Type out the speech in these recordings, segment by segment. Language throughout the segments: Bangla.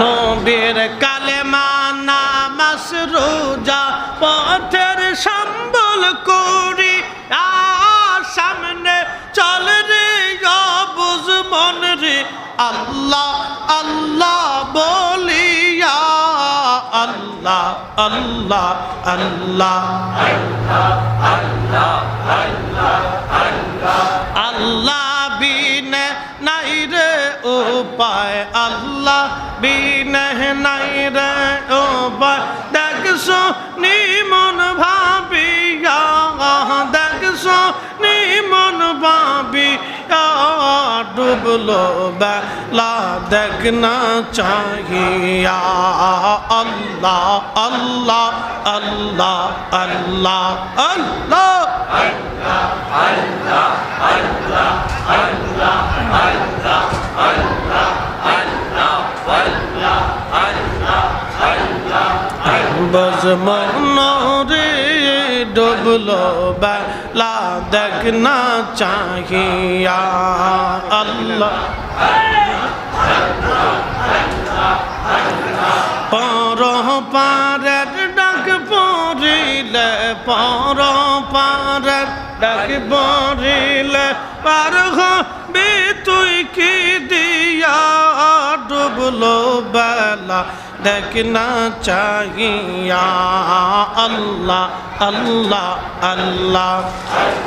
নবীর কালেমা নামাস রোজা, পথের সম্বল করি। আর সামনে চল রে অবুজ মন রে। আল্লাহ আল্লাহ বলিয়া আল্লাহ আল্লাহ আল্লাহ আল্লাহ। বিনে নাই রে উপায়, আল্লাহ বিনে নাই রে উপায়। দেখছ নিমন ভাবিয়া, দেখছ নিমন ভাবিয়া, ডুবলো বেলা দেখনা চাহিয়া। আল্লাহ আল্লাহ আল্লাহ আল্লাহ আল্লাহ। বজমনরে ডুবলো বেলা দেখনা চাহিয়া আল্লাহ পর পারের ডাক পড়িলে পর পারের ডাক পড়িলে পার হবি তুই কি দিয়া ডুবলো বেলা দেখনা চাহিয়া আল্লাহ আল্লাহ আল্লাহ আল্লাহ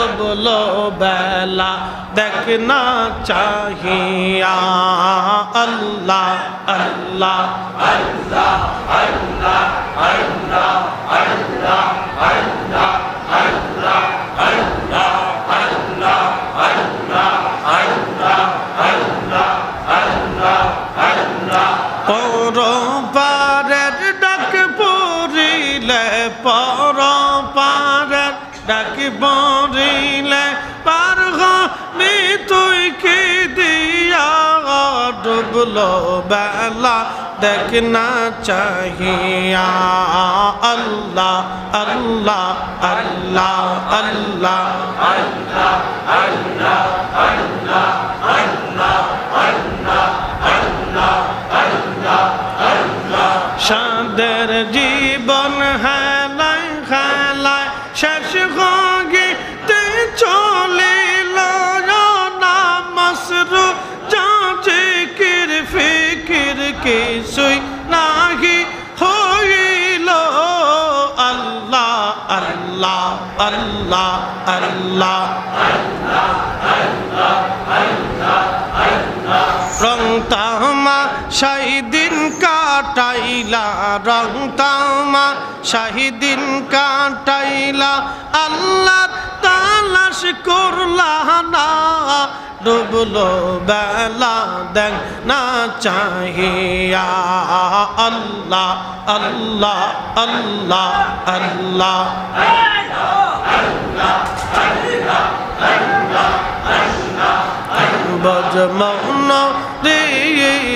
ডুবলো বেলা দেখনা চাহিয়া আল্লাহ আল্লাহ আল্লাহ আল্লাহ আল্লাহ আল্লাহ আল্লাহ আল্লাহ আল্লাহ আল্লাহ আল্লাহ আল্লাহ আল্লাহ আল্লাহ আল্লাহ পর পারের ডাক পড়িলে পর ডাক পড়িলে পার হবি তুই কি দিয়া ডুবলো বেলা দেখনা চাহিয়া আল্লাহ আল্লাহ আল্লাহ আল্লাহ সাদের জীবন হেলায় কিছুই নাহি হইল। আল্লাহ আল্লাহ আল্লাহ আল্লাহ রং তামা শাহিদিন কাটাইলা, রং তামা শাহিদিন কাটাইলা। আল্লাহ তালাশ করলা না ডুবলো বেলা দেন না চাহিয়া। আল্লাহ আল্লাহ আল্লাহ আল্লাহ। বজমন রে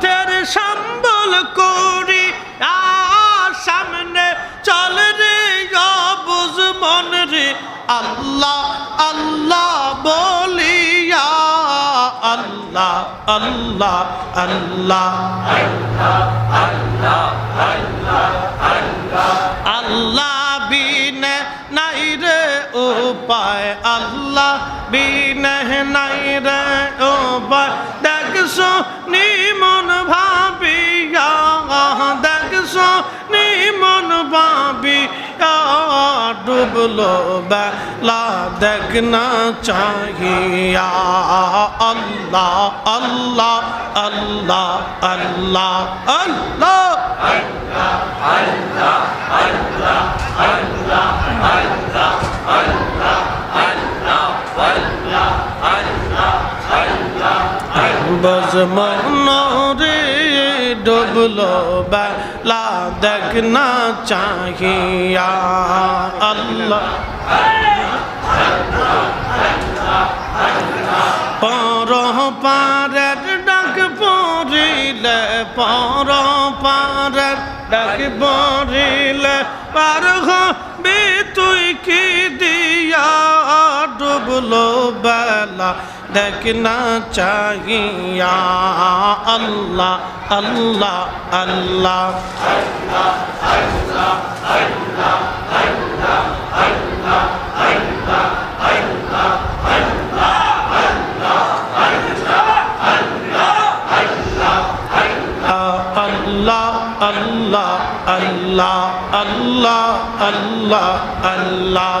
পথের সম্বল করি সামনে চল রে অবুজ মন রে। আল্লাহ আল্লাহ বলি আল্লাহ আল্লাহ আল্লাহ আল্লাহ বিনে নাই রে উপায়, আল্লাহ বিনে নাই রে উপায়। দেখছ নিমন ভাবিয়া ডুবলো বেলা দেখনা চাহিয়া। আল্লাহ আল্লাহ আল্লাহ আল্লাহ আল্লাহ। বজমনরে ডুবলো বেলা দেখনা চাহিয়া আল্লাহ পর পারের ডাক পড়িলে পর পারের ডাক পড়িলে পার তুই কি দিয়া ডুবলো বেলা দেখনা চাহিয়া আল্লাহ আল্লাহ আল্লাহ Allah, Allah, Allah, Allah, Allah, Allah, Allah, Allah.